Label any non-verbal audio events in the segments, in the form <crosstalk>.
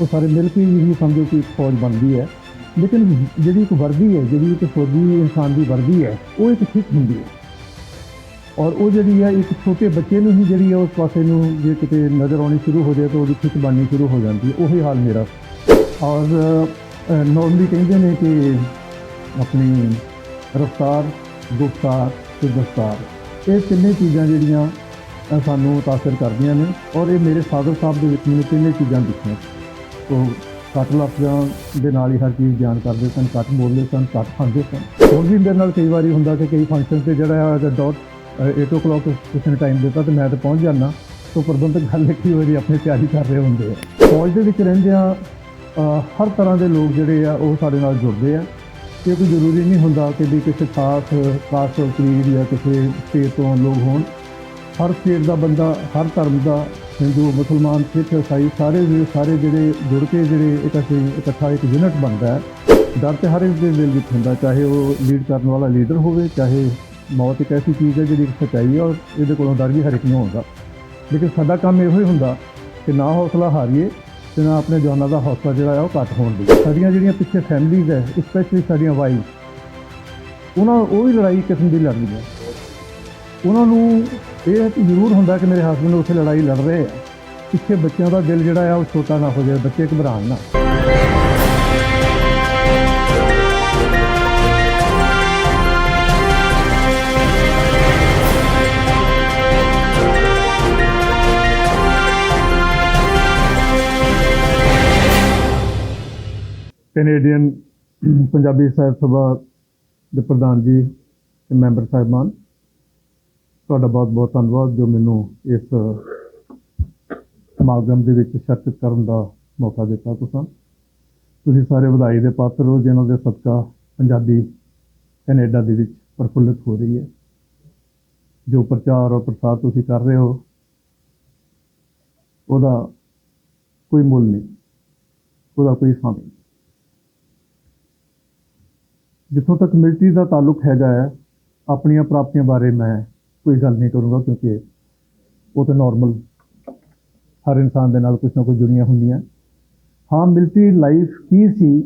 ਉਹ ਸਾਰੇ ਮਿਲ ਕੇ ਹੀ ਸਮਝੋ ਕਿ ਇੱਕ ਫੌਜ ਬਣਦੀ ਹੈ। ਲੇਕਿਨ ਜਿਹੜੀ ਇੱਕ ਵਰਦੀ ਹੈ, ਜਿਹੜੀ ਇੱਕ ਫੌਜੀ ਇਨਸਾਨ ਦੀ ਵਰਦੀ ਹੈ, ਉਹ ਇੱਕ ਠੀਕ ਹੁੰਦੀ ਹੈ। ਔਰ ਉਹ ਜਿਹੜੀ ਹੈ, ਇੱਕ ਛੋਟੇ ਬੱਚੇ ਨੂੰ ਹੀ ਜਿਹੜੀ ਹੈ, ਉਸ ਪਾਸੇ ਨੂੰ ਜੇ ਕਿਤੇ ਨਜ਼ਰ ਆਉਣੀ ਸ਼ੁਰੂ ਹੋ ਜਾਏ ਤਾਂ ਉਹਦੀ ਖਿੱਚ ਬਣਨੀ ਸ਼ੁਰੂ ਹੋ ਜਾਂਦੀ ਹੈ। ਉਹੀ ਹਾਲ ਮੇਰਾ। ਔਰ ਨੋਰਮਲੀ ਕਹਿੰਦੇ ਨੇ ਕਿ ਆਪਣੀ ਰਫਤਾਰ ਗੁਫਤਾਰ ਤੇ ਦਸਤਾਰ। ਇਹ ਤਿੰਨੇ ਚੀਜ਼ਾਂ ਜਿਹੜੀਆਂ ਸਾਨੂੰ ਮੁਤਾਸਰ ਕਰਦੀਆਂ ਨੇ। ਔਰ ਇਹ ਮੇਰੇ ਫਾਦਰ ਸਾਹਿਬ ਦੇ ਵਿੱਚ ਮੈਨੂੰ ਤਿੰਨੇ ਚੀਜ਼ਾਂ ਦਿਖੀਆਂ ਉਹ ਘੱਟ ਲਫ਼ਜ਼ਾਂ ਦੇ ਨਾਲ ਹੀ ਹਰ ਚੀਜ਼ ਬਿਆਨ ਕਰਦੇ ਸਨ, ਘੱਟ ਬੋਲਦੇ ਸਨ, ਘੱਟ ਖਾਂਦੇ ਸਨ। ਹੋਰ ਵੀ ਮੇਰੇ ਨਾਲ ਕਈ ਵਾਰੀ ਹੁੰਦਾ ਕਿ ਕਈ ਫੰਕਸ਼ਨ ਤੇ ਜਿਹੜਾ ਹੈ ਡਾਟ 8 o'clock ਕਿਸੇ ਨੇ ਟਾਈਮ ਦਿੱਤਾ ਤੇ ਮੈਂ ਤਾਂ ਪਹੁੰਚ ਜਾਂਦਾ ਸੋ ਪ੍ਰਬੰਧਕ ਗੱਲ ਲਿਖੀ ਹੋਈ ਆਪਣੀ ਤਿਆਰੀ ਕਰ ਰਹੇ ਹੁੰਦੇ ਆ। ਫੌਜ ਦੇ ਵਿੱਚ ਰਹਿੰਦੇ ਆ ਹਰ ਤਰ੍ਹਾਂ ਦੇ ਲੋਕ ਜਿਹੜੇ ਆ ਉਹ ਸਾਡੇ ਨਾਲ ਜੁੜਦੇ ਆ। ਇਹ ਕੋਈ ਜ਼ਰੂਰੀ ਨਹੀਂ ਹੁੰਦਾ ਕਿ ਵੀ ਕਿਸੇ ਖਾਸ ਕਾਸਟ ਕਰੀਬ ਜਾਂ ਕਿਸੇ ਸਟੇਟ ਤੋਂ ਲੋਕ ਹੋਣ। ਹਰ ਸਟੇਟ ਦਾ ਬੰਦਾ, ਹਰ ਧਰਮ ਦਾ ਹਿੰਦੂ, ਮੁਸਲਮਾਨ, ਸਿੱਖ, ਇਸਾਈ ਸਾਰੇ ਦੇ ਸਾਰੇ ਜਿਹੜੇ ਜੁੜ ਕੇ ਜਿਹੜੇ ਇਕੱਠੇ ਇਕੱਠਾ ਇੱਕ ਯੂਨਿਟ ਬਣਦਾ ਹੈ, ਡਰ ਤੇ ਹਰ ਇੱਕ ਦੇ ਦਿਲ ਵਿੱਚ ਹੁੰਦਾ, ਚਾਹੇ ਉਹ ਲੀਡ ਕਰਨ ਵਾਲਾ ਲੀਡਰ ਹੋਵੇ, ਚਾਹੇ ਮੌਤ ਇੱਕ ਐਸੀ ਚੀਜ਼ ਹੈ ਜਿਹੜੀ ਇੱਕ ਸੱਚਾਈ ਹੈ ਔਰ ਇਹਦੇ ਕੋਲੋਂ ਡਰ ਵੀ ਹਰ ਇੱਕ ਨੂੰ ਹੁੰਦਾ ਲੇਕਿਨ ਸਾਡਾ ਕੰਮ ਇਹੋ ਹੀ ਹੁੰਦਾ ਕਿ ਨਾ ਹੌਸਲਾ ਹਾਰੀਏ ਤੇ ਨਾ ਆਪਣੇ ਜਵਾਨਾਂ ਦਾ ਹੌਸਲਾ ਜਿਹੜਾ ਆ ਉਹ ਘੱਟ ਹੋਣ ਦੀ ਸਾਡੀਆਂ ਜਿਹੜੀਆਂ ਪਿੱਛੇ ਫੈਮਲੀਜ਼ ਹੈ ਸਪੈਸ਼ਲੀ ਸਾਡੀਆਂ ਵਾਈਫ ਉਹਨਾਂ ਉਹ ਵੀ ਲੜਾਈ ਕਿਸਮ ਦੀ ਲੜਦੀਆਂ ਉਹਨਾਂ ਨੂੰ ਇਹ ਤਾਂ ਜ਼ਰੂਰ ਹੁੰਦਾ ਕਿ ਮੇਰੇ ਹਸਬੰਡ ਉੱਥੇ ਲੜਾਈ ਲੜ ਰਹੇ ਆ। ਪਿੱਛੇ ਬੱਚਿਆਂ ਦਾ ਦਿਲ ਜਿਹੜਾ ਆ ਉਹ ਛੋਟਾ ਨਾ ਹੋ ਜਾਵੇ ਬੱਚੇ ਘਬਰਾਉਣ ਨਾ। ਕੈਨੇਡੀਅਨ <clears throat> ਪੰਜਾਬੀ ਸਾਹਿਤ ਸਭਾ ਦੇ ਪ੍ਰਧਾਨ ਜੀ ਤੇ ਮੈਂਬਰ ਸਾਹਿਬਾਨ ਤੁਹਾਡਾ ਬਹੁਤ ਬਹੁਤ ਧੰਨਵਾਦ ਜੋ ਮੈਨੂੰ ਇਸ ਸਮਾਗਮ ਦੇ ਵਿੱਚ ਸ਼ਿਰਕਤ ਕਰਨ ਦਾ ਮੌਕਾ ਦਿੱਤਾ ਤੁਸੀਂ। ਤੁਸੀਂ ਸਾਰੇ ਵਧਾਈ ਦੇ ਪਾਤਰ ਹੋ ਜਿਨ੍ਹਾਂ ਦੇ ਸਦਕਾ ਪੰਜਾਬੀ ਕੈਨੇਡਾ ਦੇ ਵਿੱਚ ਪ੍ਰਫੁੱਲਿਤ ਹੋ ਰਹੀ ਹੈ। ਜੋ ਪ੍ਰਚਾਰ ਔਰ ਪ੍ਰਸਾਰ ਤੁਸੀਂ ਕਰ ਰਹੇ ਹੋ, ਉਹਦਾ ਕੋਈ ਮੁੱਲ ਨਹੀਂ, ਉਹਦਾ ਕੋਈ ਸਾਂ ਨਹੀਂ। ਜਿੱਥੋਂ ਤੱਕ ਮਿਲਟਰੀ ਦਾ ਤਾਲੁਕ ਹੈਗਾ ਹੈ, ਆਪਣੀਆਂ ਪ੍ਰਾਪਤੀਆਂ ਬਾਰੇ ਮੈਂ ਕੋਈ ਗੱਲ ਨਹੀਂ ਕਰੂੰਗਾ ਕਿਉਂਕਿ ਉਹ ਤਾਂ ਨਾਰਮਲ ਹਰ ਇਨਸਾਨ ਦੇ ਨਾਲ ਕੁਝ ਨਾ ਕੁਝ ਜੁੜੀਆਂ ਹੁੰਦੀਆਂ। ਹਾਂ, ਮਿਲਟਰੀ ਲਾਈਫ ਕੀ ਸੀ?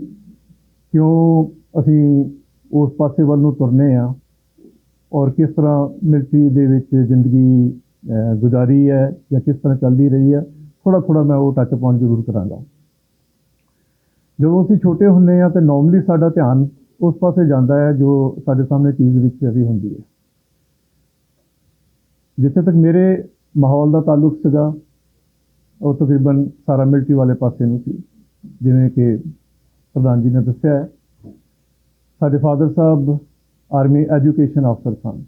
ਕਿਉਂ ਅਸੀਂ ਉਸ ਪਾਸੇ ਵੱਲ ਨੂੰ ਤੁਰਨੇ ਆ? ਔਰ ਕਿਸ ਤਰ੍ਹਾਂ ਮਿਲਟਰੀ ਦੇ ਵਿੱਚ ਜ਼ਿੰਦਗੀ ਗੁਜ਼ਾਰੀ ਹੈ ਜਾਂ ਕਿਸ ਤਰ੍ਹਾਂ ਚੱਲਦੀ ਰਹੀ ਹੈ? ਥੋੜਾ ਥੋੜਾ ਮੈਂ ਉਹ ਟੱਚ ਪੁਆਇੰਟ ਜ਼ਰੂਰ ਕਰਾਂਗਾ। ਜਦੋਂ ਅਸੀਂ ਛੋਟੇ ਹੁੰਦੇ ਆ ਤੇ ਨਾਰਮਲੀ ਸਾਡਾ ਧਿਆਨ ਉਸ ਪਾਸੇ ਜਾਂਦਾ ਹੈ ਜੋ ਸਾਡੇ ਸਾਹਮਣੇ ਚੀਜ਼ ਵਿੱਚ ਵੀ ਹੁੰਦੀ ਹੈ। ਜਿੱਥੇ ਤੱਕ ਮੇਰੇ ਮਾਹੌਲ ਦਾ ਤਾਲੁਕ ਸੀਗਾ, ਉਹ ਤਕਰੀਬਨ ਸਾਰਾ ਮਿਲਟਰੀ ਵਾਲੇ ਪਾਸੇ ਨੂੰ ਸੀ। ਜਿਵੇਂ ਕਿ ਪ੍ਰਧਾਨ ਜੀ ਨੇ ਦੱਸਿਆ ਹੈ, ਸਾਡੇ ਫਾਦਰ ਸਾਹਿਬ ਆਰਮੀ ਐਜੂਕੇਸ਼ਨ ਅਫਸਰ ਸਨ।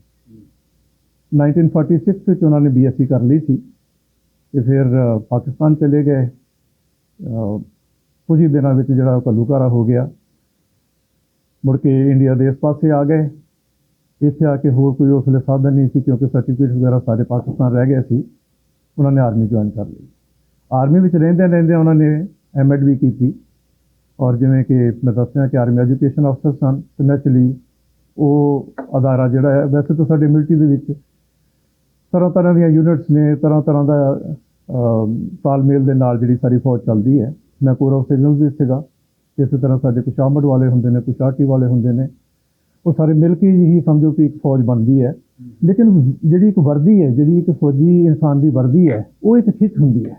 1946 ਵਿੱਚ ਉਹਨਾਂ ਨੇ ਬੀਐਸਸੀ ਕਰ ਲਈ ਸੀ ਤੇ ਫਿਰ ਪਾਕਿਸਤਾਨ ਚਲੇ ਗਏ। ਕੁਝ ਹੀ ਦਿਨਾਂ ਵਿੱਚ ਜਿਹੜਾ ਉਹ ਘੱਲੂਘਾਰਾ ਹੋ ਗਿਆ। ਮੁੜ ਕੇ ਇੰਡੀਆ ਦੇ ਇਸ ਪਾਸੇ ਆ ਗਏ। ਇੱਥੇ ਆ ਕੇ ਹੋਰ ਕੋਈ ਉਸ ਵੇਲੇ ਸਾਧਨ ਨਹੀਂ ਸੀ, ਕਿਉਂਕਿ ਸਰਟੀਫਿਕੇਟ ਵਗੈਰਾ ਸਾਰੇ ਪਾਕਿਸਤਾਨ ਰਹਿ ਗਏ ਸੀ, ਉਹਨਾਂ ਨੇ ਆਰਮੀ ਜੁਆਇਨ ਕਰ ਲਈ। ਆਰਮੀ ਵਿੱਚ ਰਹਿੰਦੇ ਰਹਿੰਦੇ ਉਹਨਾਂ ਨੇ ਐਮਐਡ ਵੀ ਕੀਤੀ। ਔਰ ਜਿਵੇਂ ਕਿ ਮੈਂ ਦੱਸਿਆ ਕਿ ਆਰਮੀ ਐਜੂਕੇਸ਼ਨ ਅਫਸਰ ਸਨ, ਤੇ ਨੈਚੁਰਲੀ ਉਹ ਅਦਾਰਾ ਜਿਹੜਾ ਹੈ, ਵੈਸੇ ਤਾਂ ਸਾਡੇ ਮਿਲਟਰੀ ਦੇ ਵਿੱਚ ਤਰ੍ਹਾਂ ਤਰ੍ਹਾਂ ਦੀਆਂ ਯੂਨਿਟਸ ਨੇ, ਤਰ੍ਹਾਂ ਤਰ੍ਹਾਂ ਦਾ ਤਾਲਮੇਲ ਦੇ ਨਾਲ ਜਿਹੜੀ ਸਾਰੀ ਫੌਜ ਚੱਲਦੀ ਹੈ। ਮੈਂ ਕੋਰ ਆਫ ਸਿਗਨਲਸ ਵੀ ਸੀਗਾ। ਇਸੇ ਤਰ੍ਹਾਂ ਸਾਡੇ ਕੁਛ ਆਮੜ ਵਾਲੇ ਹੁੰਦੇ ਨੇ ਕੁਛ ਆਰਟੀ ਵਾਲੇ ਹੁੰਦੇ ਨੇ। ਉਹ ਸਾਰੇ ਮਿਲ ਕੇ ਹੀ ਸਮਝੋ ਕਿ ਇੱਕ ਫੌਜ ਬਣਦੀ ਹੈ। ਲੇਕਿਨ ਜਿਹੜੀ ਇੱਕ ਵਰਦੀ ਹੈ, ਜਿਹੜੀ ਇੱਕ ਫੌਜੀ ਇਨਸਾਨ ਦੀ ਵਰਦੀ ਹੈ, ਉਹ ਇੱਕ ਖਿੱਚ ਹੁੰਦੀ ਹੈ।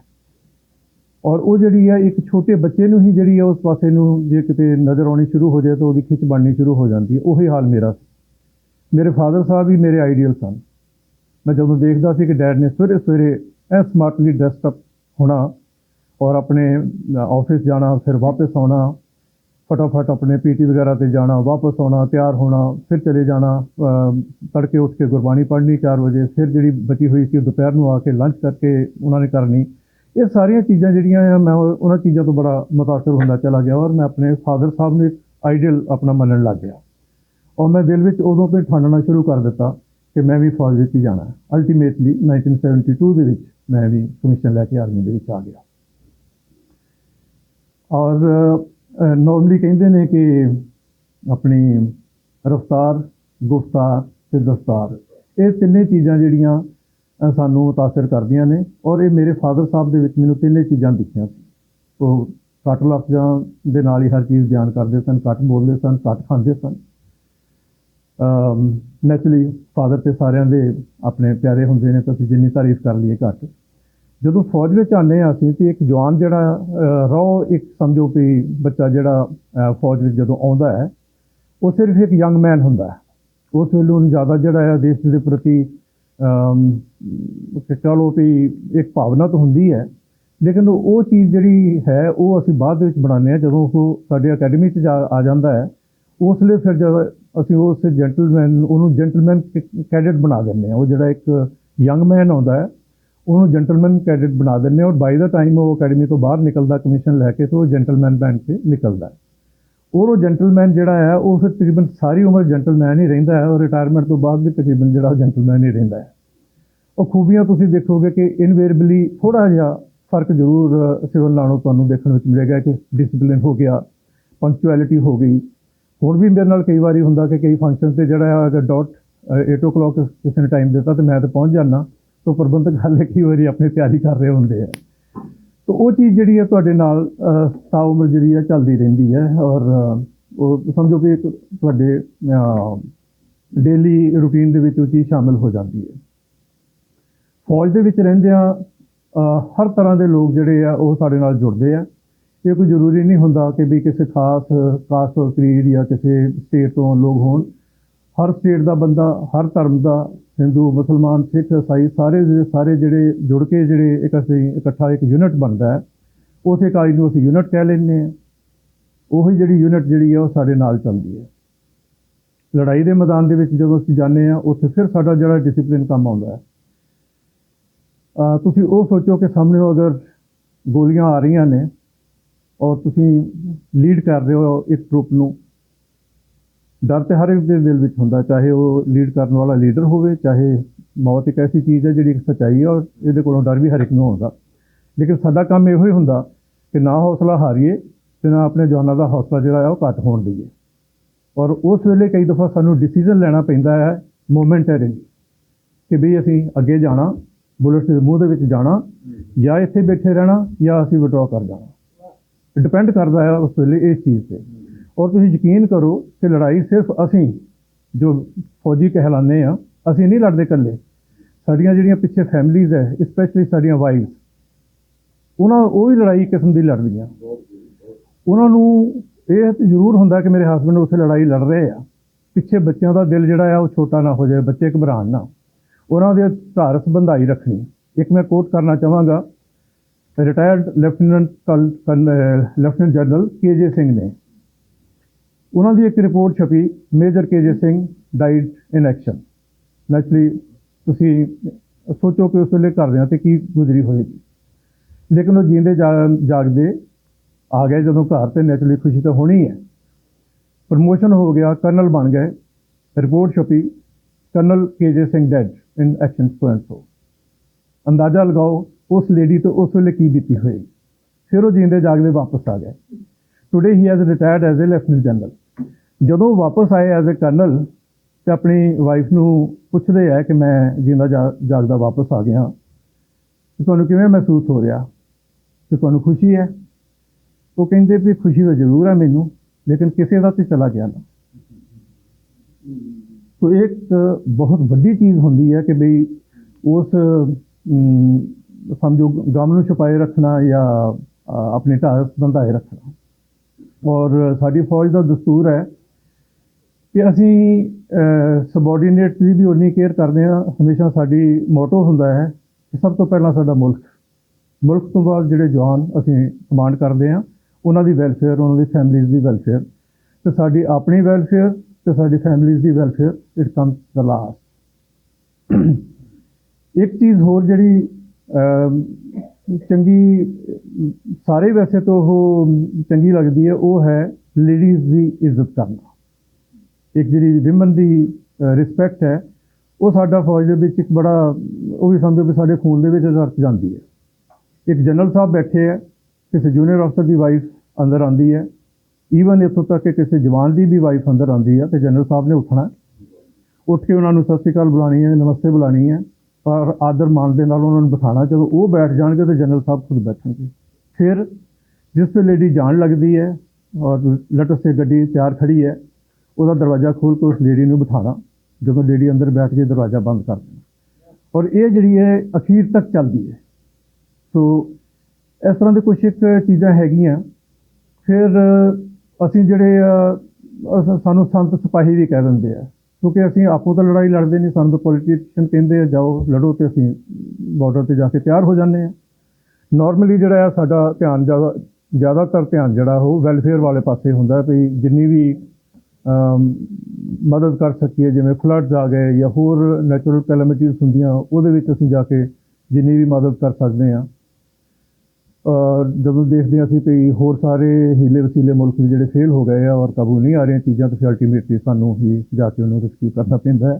ਔਰ ਉਹ ਜਿਹੜੀ ਹੈ, ਇੱਕ ਛੋਟੇ ਬੱਚੇ ਨੂੰ ਹੀ ਜਿਹੜੀ ਹੈ, ਉਸ ਪਾਸੇ ਨੂੰ ਜੇ ਕਿਤੇ ਨਜ਼ਰ ਆਉਣੀ ਸ਼ੁਰੂ ਹੋ ਜਾਏ ਤਾਂ ਉਹਦੀ ਖਿੱਚ ਬਣਨੀ ਸ਼ੁਰੂ ਹੋ ਜਾਂਦੀ ਹੈ। ਉਹੀ ਹਾਲ ਮੇਰਾ ਸੀ। ਮੇਰੇ ਫਾਦਰ ਸਾਹਿਬ ਵੀ ਮੇਰੇ ਆਈਡੀਅਲ ਸਨ। ਮੈਂ ਜਦੋਂ ਦੇਖਦਾ ਸੀ ਕਿ ਡੈਡ ਨੇ ਸਵੇਰੇ ਸਵੇਰੇ ਐ ਸਮਾਰਟਲੀ ਡਰੈਸਡ ਅਪ ਹੋਣਾ ਔਰ ਆਪਣੇ ਆਫਿਸ ਜਾਣਾ, ਫਿਰ ਵਾਪਸ ਆਉਣਾ ਫਟਾਫਟ ਆਪਣੇ ਪੀਟੀ ਵਗੈਰਾ ਤੇ ਜਾਣਾ ਵਾਪਸ ਆਉਣਾ ਤਿਆਰ ਹੋਣਾ ਫਿਰ ਚਲੇ ਜਾਣਾ ਤੜਕੇ ਉੱਠ ਕੇ ਗੁਰਬਾਣੀ ਪੜ੍ਹਨੀ 4 ਵਜੇ ਫਿਰ ਜਿਹੜੀ ਬਚੀ ਹੋਈ ਸੀ ਉਹ ਦੁਪਹਿਰ ਨੂੰ ਆ ਕੇ ਲੰਚ ਕਰਕੇ ਉਹਨਾਂ ਨੇ ਕਰਨੀ ਇਹ ਸਾਰੀਆਂ ਚੀਜ਼ਾਂ ਜਿਹੜੀਆਂ ਆ ਮੈਂ ਉਹਨਾਂ ਚੀਜ਼ਾਂ ਤੋਂ ਬੜਾ ਮੁਤਾਸਰ ਹੁੰਦਾ ਚਲਾ ਗਿਆ ਔਰ ਮੈਂ ਆਪਣੇ ਫਾਦਰ ਸਾਹਿਬ ਨੂੰ ਇੱਕ ਆਈਡੀਅਲ ਆਪਣਾ ਮੰਨਣ ਲੱਗ ਗਿਆ ਔਰ ਮੈਂ ਦਿਲ ਵਿੱਚ ਉਦੋਂ ਤੋਂ ਹੀ ਠਾਣਨਾ ਸ਼ੁਰੂ ਕਰ ਦਿੱਤਾ ਕਿ ਮੈਂ ਵੀ ਫੌਜ ਵਿੱਚ ਹੀ ਜਾਣਾ ਅਲਟੀਮੇਟਲੀ 1972 ਦੇ ਵਿੱਚ ਮੈਂ ਵੀ ਕਮਿਸ਼ਨ ਲੈ ਕੇ ਆਰਮੀ ਦੇ ਵਿੱਚ ਆ ਗਿਆ ਔਰ ਨਾਰਮਲੀ ਕਹਿੰਦੇ ਨੇ ਕਿ ਆਪਣੀ ਰਫਤਾਰ, ਗੁਫਤਾਰ ਤੇ ਦਸਤਾਰ। ਇਹ ਤਿੰਨੇ ਚੀਜ਼ਾਂ ਜਿਹੜੀਆਂ ਸਾਨੂੰ ਮੁਤਾਸਰ ਕਰਦੀਆਂ ਨੇ ਔਰ ਇਹ ਮੇਰੇ ਫਾਦਰ ਸਾਹਿਬ ਦੇ ਵਿੱਚ ਮੈਨੂੰ ਤਿੰਨੇ ਚੀਜ਼ਾਂ ਦਿਖੀਆਂ ਸੀ। ਉਹ ਘੱਟ ਲਫ਼ਜ਼ਾਂ ਦੇ ਨਾਲ ਹੀ ਹਰ ਚੀਜ਼ ਬਿਆਨ ਕਰਦੇ ਸਨ ਘੱਟ ਬੋਲਦੇ ਸਨ ਘੱਟ ਖਾਂਦੇ ਸਨ। ਅਮ ਨੈਚੁਰਲੀ ਫਾਦਰ ਤੇ ਸਾਰਿਆਂ ਦੇ ਆਪਣੇ ਪਿਆਰੇ ਹੁੰਦੇ ਨੇ, ਤਾਂ ਅਸੀਂ ਜਿੰਨੀ ਤਾਰੀਫ ਕਰ ਲਈਏ ਘੱਟ। ਜਦੋਂ ਫੌਜ ਵਿੱਚ ਆਉਂਦੇ ਹਾਂ ਅਸੀਂ ਤੇ ਇੱਕ ਜਵਾਨ ਜਿਹੜਾ ਰੋ, ਇੱਕ ਸਮਝੋ ਵੀ ਬੱਚਾ ਜਿਹੜਾ ਫੌਜ ਵਿੱਚ ਜਦੋਂ ਆਉਂਦਾ ਹੈ, ਉਹ ਸਿਰਫ ਇੱਕ ਯੰਗ ਮੈਨ ਹੁੰਦਾ ਹੈ। ਉਸ ਵੇਲੇ ਉਹਨੂੰ ਜ਼ਿਆਦਾ ਜਿਹੜਾ ਹੈ ਦੇਸ਼ ਦੇ ਪ੍ਰਤੀ ਕਿ ਕਹ ਵੀ ਇੱਕ ਭਾਵਨਾ ਤਾਂ ਹੁੰਦੀ ਹੈ, ਲੇਕਿਨ ਉਹ ਚੀਜ਼ ਜਿਹੜੀ ਹੈ, ਉਹ ਅਸੀਂ ਬਾਅਦ ਦੇ ਵਿੱਚ ਬਣਾਉਂਦੇ ਹਾਂ ਜਦੋਂ ਉਹ ਸਾਡੇ ਅਕੈਡਮੀ 'ਚ ਜਾ- ਆ ਜਾਂਦਾ ਹੈ। ਉਸ ਲਈ ਫਿਰ ਜਦ ਅਸੀਂ ਉਸ ਜੈਂਟਲਮੈਨ ਉਹਨੂੰ ਜੈਂਟਲਮੈਨ ਕੈਡਟ ਬਣਾ ਦਿੰਦੇ ਹਾਂ। ਉਹ ਜਿਹੜਾ ਇੱਕ ਯੰਗ ਮੈਨ ਆਉਂਦਾ ਹੈ ਉਹਨੂੰ ਜੈਂਟਲਮੈਨ ਕੈਡਿਟ ਬਣਾ ਦਿੰਦੇ ਔਰ ਬਾਈ ਦਾ ਟਾਈਮ ਉਹ ਅਕੈਡਮੀ ਤੋਂ ਬਾਹਰ ਨਿਕਲਦਾ ਕਮਿਸ਼ਨ ਲੈ ਕੇ ਤੇ ਉਹ ਜੈਂਟਲਮੈਨ ਬਣ ਕੇ ਨਿਕਲਦਾ ਔਰ ਉਹ ਜੈਂਟਲਮੈਨ ਜਿਹੜਾ ਹੈ, ਉਹ ਫਿਰ ਤਕਰੀਬਨ ਸਾਰੀ ਉਮਰ ਜੈਂਟਲਮੈਨ ਹੀ ਰਹਿੰਦਾ ਹੈ ਔਰ ਰਿਟਾਇਰਮੈਂਟ ਤੋਂ ਬਾਅਦ ਵੀ ਤਕਰੀਬਨ ਜਿਹੜਾ ਉਹ ਜੈਂਟਲਮੈਨ ਹੀ ਰਹਿੰਦਾ ਹੈ। ਉਹ ਖੂਬੀਆਂ ਤੁਸੀਂ ਦੇਖੋਗੇ ਕਿ ਇਨਵੇਰਬਲੀ ਥੋੜਾ ਜਿਹਾ ਫ਼ਰਕ ਜ਼ਰੂਰ ਸਿਵਲ ਨਾਲੋਂ ਤੁਹਾਨੂੰ ਦੇਖਣ ਵਿੱਚ ਮਿਲੇਗਾ ਕਿ ਡਿਸਪਲਿਨ ਹੋ ਗਿਆ ਪੰਕਚੁਅਲਿਟੀ ਹੋ ਗਈ। ਹੁਣ ਵੀ ਮੇਰੇ ਨਾਲ ਕਈ ਵਾਰੀ ਹੁੰਦਾ ਕਿ ਕਈ ਫੰਕਸ਼ਨ ਤੇ ਜਿਹੜਾ ਹੈ, ਅਗਰ ਡਾਟ 8:00 ਕਿਸੇ ਨੇ ਟਾਈਮ ਦਿੱਤਾ ਤੇ ਮੈਂ ਤਾਂ ਪਹੁੰਚ ਜਾਣਾ ਤੋਂ ਪ੍ਰਬੰਧਕ ਹਾਲੇ ਕਈ ਵਾਰੀ ਆਪਣੀ ਤਿਆਰੀ ਕਰ ਰਹੇ ਹੁੰਦੇ ਆ। ਤਾਂ ਉਹ ਚੀਜ਼ ਜਿਹੜੀ ਹੈ ਤੁਹਾਡੇ ਨਾਲ ਅਹ, ਉਮਰ ਜਿਹੜੀ ਹੈ ਚੱਲਦੀ ਰਹਿੰਦੀ ਹੈ ਔਰ ਉਹ ਸਮਝੋ ਕਿ ਇੱਕ ਤੁਹਾਡੇ ਡੇਲੀ ਰੂਟੀਨ ਦੇ ਵਿੱਚ ਉਹ ਚੀਜ਼ ਸ਼ਾਮਿਲ ਹੋ ਜਾਂਦੀ ਹੈ ਫੌਜ ਦੇ ਵਿੱਚ ਰਹਿੰਦਿਆਂ ਅਹ, ਹਰ ਤਰ੍ਹਾਂ ਦੇ ਲੋਕ ਜਿਹੜੇ ਆ ਉਹ ਸਾਡੇ ਨਾਲ ਜੁੜਦੇ ਆ। ਇਹ ਕੋਈ ਜ਼ਰੂਰੀ ਨਹੀਂ ਹੁੰਦਾ ਕਿ ਵੀ ਕਿਸੇ ਖਾਸ ਕਾਸਟ ਔਰ ਕ੍ਰੀਡ ਜਾਂ ਕਿਸੇ ਸਟੇਟ ਤੋਂ ਲੋਕ ਹੋਣ। ਹਰ ਸਟੇਟ ਦਾ ਬੰਦਾ ਹਰ ਧਰਮ ਦਾ ਹਿੰਦੂ, ਮੁਸਲਮਾਨ, ਸਿੱਖ, ਇਸਾਈ ਸਾਰੇ ਦੇ ਸਾਰੇ ਜਿਹੜੇ ਜੁੜ ਕੇ ਜਿਹੜੇ ਇੱਕ ਅਸੀਂ ਇਕੱਠਾ ਇੱਕ ਯੂਨਿਟ ਬਣਦਾ ਹੈ, ਉਸੇ ਇਕਾਈ ਨੂੰ ਅਸੀਂ ਯੂਨਿਟ ਕਹਿ ਲੈਂਦੇ ਹਾਂ। ਉਹੀ ਜਿਹੜੀ ਯੂਨਿਟ ਜਿਹੜੀ ਹੈ ਉਹ ਸਾਡੇ ਨਾਲ ਚੱਲਦੀ ਹੈ। ਲੜਾਈ ਦੇ ਮੈਦਾਨ ਦੇ ਵਿੱਚ ਜਦੋਂ ਅਸੀਂ ਜਾਂਦੇ ਹਾਂ, ਉੱਥੇ ਫਿਰ ਸਾਡਾ ਜਿਹੜਾ ਡਿਸਪਲਿਨ ਕੰਮ ਆਉਂਦਾ ਹੈ। ਅਹ ਤੁਸੀਂ ਉਹ ਸੋਚੋ ਕਿ ਸਾਹਮਣੇ ਅਗਰ ਗੋਲੀਆਂ ਆ ਰਹੀਆਂ ਨੇ ਔਰ ਤੁਸੀਂ ਲੀਡ ਕਰ ਰਹੇ ਹੋ ਇੱਕ ਗਰੁੱਪ ਨੂੰ ਡਰ ਤੇ ਹਰ ਇੱਕ ਦੇ ਦਿਲ ਵਿੱਚ ਹੁੰਦਾ, ਚਾਹੇ ਉਹ ਲੀਡ ਕਰਨ ਵਾਲਾ ਲੀਡਰ ਹੋਵੇ, ਚਾਹੇ ਮੌਤ ਇੱਕ ਐਸੀ ਚੀਜ਼ ਹੈ ਜਿਹੜੀ ਇੱਕ ਸੱਚਾਈ ਹੈ ਔਰ ਇਹਦੇ ਕੋਲੋਂ ਡਰ ਵੀ ਹਰ ਇੱਕ ਨੂੰ ਹੁੰਦਾ ਲੇਕਿਨ ਸਾਡਾ ਕੰਮ ਇਹੋ ਹੀ ਹੁੰਦਾ ਕਿ ਨਾ ਹੌਸਲਾ ਹਾਰੀਏ ਤੇ ਨਾ ਆਪਣੇ ਜਵਾਨਾਂ ਦਾ ਹੌਸਲਾ ਜਿਹੜਾ ਆ ਉਹ ਘੱਟ ਹੋਣ ਦਈਏ। ਔਰ ਉਸ ਵੇਲੇ ਕਈ ਦਫਾ ਸਾਨੂੰ ਡਿਸੀਜਨ ਲੈਣਾ ਪੈਂਦਾ ਹੈ ਮੋਮੈਂਟਰੀ ਕਿ ਵੀ ਅਸੀਂ ਅੱਗੇ ਜਾਣਾ ਬੁਲਟ ਦੇ ਮੂੰਹ ਦੇ ਵਿੱਚ ਜਾਣਾ, ਜਾਂ ਇੱਥੇ ਬੈਠੇ ਰਹਿਣਾ ਜਾਂ ਅਸੀਂ ਵਿਡਰਾਅ ਕਰ ਜਾਣਾ। ਡਿਪੈਂਡ ਕਰਦਾ ਹੈ ਉਸ ਵੇਲੇ ਇਸ ਚੀਜ਼ ਤੇ। ਔਰ ਤੁਸੀਂ ਯਕੀਨ ਕਰੋ ਕਿ ਲੜਾਈ ਸਿਰਫ ਅਸੀਂ ਜੋ ਫੌਜੀ ਕਹਿਲਾਉਂਦੇ ਆ ਅਸੀਂ ਨਹੀਂ ਲੜਦੇ ਇਕੱਲੇ। ਸਾਡੀਆਂ ਜਿਹੜੀਆਂ ਪਿੱਛੇ ਫੈਮਲੀਜ਼ ਹੈ ਸਪੈਸ਼ਲੀ ਸਾਡੀਆਂ ਵਾਈਫਸ ਉਹਨਾਂ ਉਹ ਵੀ ਲੜਾਈ ਕਿਸਮ ਦੀ ਲੜਦੀਆਂ। ਉਹਨਾਂ ਨੂੰ ਇਹ ਜ਼ਰੂਰ ਹੁੰਦਾ ਕਿ ਮੇਰੇ ਹਸਬੰਡ ਉੱਥੇ ਲੜਾਈ ਲੜ ਰਹੇ ਆ। ਪਿੱਛੇ ਬੱਚਿਆਂ ਦਾ ਦਿਲ ਜਿਹੜਾ ਆ, ਉਹ ਛੋਟਾ ਨਾ ਹੋ ਜਾਏ, ਬੱਚੇ ਘਬਰਾਣ ਨਾ। ਉਹਨਾਂ ਦੇ ਧਾਰਸ ਬੰਧਾਈ ਰੱਖਣੀ। ਇੱਕ ਮੈਂ ਕੋਟ ਕਰਨਾ ਚਾਹਾਂਗਾ। Retired lieutenant lieutenant general KJ Singh ਨੇ ਉਹਨਾਂ ਦੀ ਇੱਕ report ਛਪੀ major KJ Singh died in action naturally ਤੁਸੀਂ ਸੋਚੋ ਕਿ ਉਸ ਵੇਲੇ ਘਰਦਿਆਂ ਤੇ ਕੀ ਗੁਜ਼ਰੀ ਹੋਏਗੀ। ਲੇਕਿਨ ਉਹ ਜੀਂਦੇ ਜਾ- ਜਾਗਦੇ ਆ ਗਏ ਜਦੋਂ ਘਰ ਤੇ ਨੈਚੁਰਲੀ ਖੁਸ਼ੀ ਤਾਂ ਹੋਣੀ ਹੈ। ਪ੍ਰਮੋਸ਼ਨ ਹੋ ਗਿਆ, ਕਰਨਲ ਬਣ ਗਏ। Report ਛਪੀ, colonel KJ Singh dead in action so so ਅੰਦਾਜ਼ਾ ਲਗਾਓ, ਉਸ ਲੇਡੀ ਤੋਂ ਉਸ ਵੇਲੇ ਕੀ ਬੀਤੀ ਹੋਏਗੀ। ਫਿਰ ਉਹ ਜੀਂਦੇ ਜਾਗਦੇ ਵਾਪਸ ਆ ਗਏ। Today he has retired as a lieutenant general ਜਦੋਂ ਵਾਪਸ ਆਏ ਐਜ਼ ਅ ਕਰਨਲ ਤੇ ਆਪਣੀ ਵਾਈਫ ਨੂੰ ਪੁੱਛਦੇ ਆ ਕਿ ਮੈਂ ਜਿੰਦਾ ਜਾਗਦਾ ਵਾਪਸ ਆ ਗਿਆ। ਤੇ ਤੁਹਾਨੂੰ ਕਿਵੇਂ ਮਹਿਸੂਸ ਹੋ ਰਿਹਾ? ਕਿ ਤੁਹਾਨੂੰ ਖੁਸ਼ੀ ਹੈ? ਉਹ ਕਹਿੰਦੇ ਵੀ ਖੁਸ਼ੀ ਤਾਂ ਜ਼ਰੂਰ ਹੈ ਮੈਨੂੰ, ਲੇਕਿਨ ਕਿਸੇ ਦਾ ਤੇ ਚਲਾ ਗਿਆ ਨਾ। ਸੋ ਇੱਕ ਬਹੁਤ ਵੱਡੀ ਚੀਜ਼ ਹੁੰਦੀ ਹੈ ਕਿ ਬਈ ਉਸ ਸਮਝੋ ਗਮ ਨੂੰ ਛੁਪਾਏ ਰੱਖਣਾ ਜਾਂ ਆਪਣੇ ਆਪਣੀ ਢਾਲ ਬੰਧਾਏ ਰੱਖਣਾ। ਔਰ ਸਾਡੀ ਫੌਜ ਦਾ ਦਸਤੂਰ ਹੈ ਕਿ ਅਸੀਂ ਸਬੋਰਡੀਨੇਟ ਦੀ ਵੀ ਉਨੀ ਕੇਅਰ ਕਰਦੇ ਹਾਂ, ਹਮੇਸ਼ਾ ਸਾਡੀ ਮੋਟੋ ਹੁੰਦਾ ਹੈ ਕਿ ਸਭ ਤੋਂ ਪਹਿਲਾਂ ਸਾਡਾ ਮੁਲਕ ਮੁਲਕ ਤੋਂ ਬਾਅਦ ਜਿਹੜੇ ਜਵਾਨ ਅਸੀਂ ਕਮਾਂਡ ਕਰਦੇ ਹਾਂ, ਉਹਨਾਂ ਦੀ ਵੈਲਫੇਅਰ ਉਹਨਾਂ ਦੀ ਫੈਮਿਲੀਜ਼ ਦੀ ਵੈਲਫੇਅਰ ਤੇ ਸਾਡੀ ਆਪਣੀ ਵੈਲਫੇਅਰ ਤੇ ਸਾਡੀ families the welfare it comes the last ਇੱਕ ਚੀਜ਼ ਹੋਰ ਜਿਹੜੀ ਚੰਗੀ, ਸਾਰੇ ਵੈਸੇ ਤੋਂ ਉਹ ਚੰਗੀ ਲੱਗਦੀ ਹੈ, ਉਹ ਹੈ ਲੇਡੀਜ਼ ਦੀ ਇੱਜ਼ਤ ਕਰਨਾ। ਇੱਕ ਜਿਹੜੀ ਵਿਮਨ ਦੀ ਰਿਸਪੈਕਟ ਹੈ, ਉਹ ਸਾਡਾ ਫੌਜ ਦੇ ਵਿੱਚ ਇੱਕ ਬੜਾ, ਉਹ ਵੀ ਸਮਝੋ ਵੀ ਸਾਡੇ ਖੂਨ ਦੇ ਵਿੱਚ ਰਚ ਜਾਂਦੀ ਹੈ। ਇੱਕ ਜਨਰਲ ਸਾਹਿਬ ਬੈਠੇ ਹੈ, ਕਿਸੇ ਜੂਨੀਅਰ ਅਫਸਰ ਦੀ ਵਾਈਫ ਅੰਦਰ ਆਂਦੀ ਹੈ ਈਵਨ ਇੱਥੋਂ ਤੱਕ ਕਿ ਕਿਸੇ ਜਵਾਨ ਦੀ ਵੀ ਵਾਈਫ ਅੰਦਰ ਆਂਦੀ ਹੈ, ਤੇ ਜਨਰਲ ਸਾਹਿਬ ਨੇ ਉੱਠਣਾ ਉੱਠ ਕੇ ਉਹਨਾਂ ਨੂੰ ਸਤਿ ਸ਼੍ਰੀ ਅਕਾਲ ਬੁਲਾਣੀ ਹੈ, ਨਮਸਤੇ ਬੁਲਾਣੀ ਹੈ ਪਰ ਆਦਰ ਮਾਨ ਦੇ ਨਾਲ ਉਹਨਾਂ ਨੂੰ ਬਿਠਾਣਾ ਜਦੋਂ ਉਹ ਬੈਠ ਜਾਣਗੇ ਤੇ ਜਨਰਲ ਸਾਹਿਬ ਖੁਦ ਬੈਠਣਗੇ। ਫਿਰ ਜਿਸ ਤੇ ਲੇਡੀ ਜਾਣ ਲੱਗਦੀ ਹੈ, ਔਰ ਲਟਸ ਤੇ ਗੱਡੀ ਤਿਆਰ ਖੜੀ ਹੈ ਉਹਦਾ ਦਰਵਾਜ਼ਾ ਖੋਲ੍ਹ ਕੇ ਉਸ ਲੇਡੀ ਨੂੰ ਬਿਠਾਣਾ ਜਦੋਂ ਲੇਡੀ ਅੰਦਰ ਬੈਠ ਕੇ ਦਰਵਾਜ਼ਾ ਬੰਦ ਕਰ ਦੇਣਾ ਔਰ ਇਹ ਜਿਹੜੀ ਹੈ ਅਖੀਰ ਤੱਕ ਚੱਲਦੀ ਹੈ। ਸੋ ਇਸ ਤਰ੍ਹਾਂ ਦੇ ਕੁਝ ਇੱਕ ਚੀਜ਼ਾਂ ਹੈਗੀਆਂ। ਫਿਰ ਅਸੀਂ ਜਿਹੜੇ ਅ, ਸਾਨੂੰ ਸੰਤ ਸਿਪਾਹੀ ਵੀ ਕਹਿ ਦਿੰਦੇ ਆ ਕਿਉਂਕਿ ਅਸੀਂ ਆਪੋ ਤਾਂ ਲੜਾਈ ਲੜਦੇ ਨਹੀਂ ਸਾਨੂੰ ਤਾਂ ਪੋਲੀਟੀਸ਼ੀਅਨ ਕਹਿੰਦੇ ਆ ਜਾਓ ਲੜੋ ਤੇ ਅਸੀਂ ਬਾਰਡਰ ਤੇ ਜਾ ਕੇ ਤਿਆਰ ਹੋ ਜਾਂਦੇ ਆ। ਨਾਰਮਲੀ ਜਿਹੜਾ ਆ ਸਾਡਾ ਧਿਆਨ ਜ਼ਿਆਦਾ ਜ਼ਿਆਦਾਤਰ ਧਿਆਨ ਜਿਹੜਾ ਉਹ ਵੈਲਫੇਅਰ ਵਾਲੇ ਪਾਸੇ ਹੁੰਦਾ ਵੀ ਜਿੰਨੀ ਵੀ ਮਦਦ ਕਰ ਸਕੀਏ, ਜਿਵੇਂ ਫਲੱਡਸ ਆ ਗਏ ਜਾਂ ਹੋਰ ਨੈਚੁਰਲ ਕੈਲੈਮਿਟੀਜ਼ ਹੁੰਦੀਆਂ, ਉਹਦੇ ਵਿੱਚ ਅਸੀਂ ਜਾ ਕੇ ਜਿੰਨੀ ਵੀ ਮਦਦ ਕਰ ਸਕਦੇ ਆ ਜਦੋਂ ਦੇਖਦੇ ਹਾਂ ਅਸੀਂ ਵੀ ਹੋਰ ਸਾਰੇ ਹੀਲੇ ਵਸੀਲੇ ਮੁਲਕ ਵੀ ਜਿਹੜੇ ਫੇਲ ਹੋ ਗਏ ਆ ਔਰ ਕਾਬੂ ਨਹੀਂ ਆ ਰਹੀਆਂ ਚੀਜ਼ਾਂ, ਤਾਂ ਅਲਟੀਮੇਟਲੀ ਸਾਨੂੰ ਹੀ ਜਾ ਕੇ ਉਹਨੂੰ ਰੈਸਕਿਊ ਕਰਨਾ ਪੈਂਦਾ ਹੈ।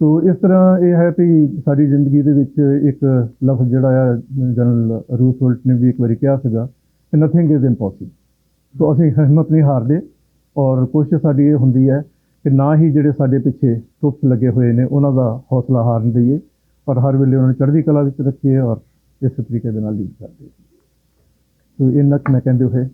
ਸੋ ਇਸ ਤਰ੍ਹਾਂ ਇਹ ਹੈ ਵੀ ਸਾਡੀ ਜ਼ਿੰਦਗੀ ਦੇ ਵਿੱਚ ਇੱਕ ਲਫ਼ਜ਼ ਜਿਹੜਾ ਆ, ਜਨਰਲ ਰੂਸਵੈਲਟ ਨੇ ਵੀ ਇੱਕ ਵਾਰੀ ਕਿਹਾ ਸੀਗਾ ਕਿ ਨਥਿੰਗ ਇਜ਼ ਇੰਪੋਸੀਬਲ ਸੋ ਅਸੀਂ ਹਿੰਮਤ ਨਹੀਂ ਹਾਰਦੇ। ਔਰ ਕੋਸ਼ਿਸ਼ ਸਾਡੀ ਇਹ ਹੁੰਦੀ ਹੈ ਕਿ ਨਾ ਹੀ ਜਿਹੜੇ ਸਾਡੇ ਪਿੱਛੇ ਟੁੱਟ ਲੱਗੇ ਹੋਏ ਨੇ, ਉਹਨਾਂ ਦਾ ਹੌਸਲਾ ਹਾਰਨ ਦਈਏ ਔਰ ਹਰ ਵੇਲੇ ਉਹਨਾਂ ਨੂੰ ਚੜ੍ਹਦੀ ਕਲਾ ਵਿੱਚ ਰੱਖੀਏ ਔਰ ਇਸ ਤਰੀਕੇ ਦੇ ਨਾਲ ਲੀਡ ਕਰਦੇ ਸੋ ਇਹਨਾਂ ਕੁ ਮੈਂ ਕਹਿੰਦੇ ਹੋਏ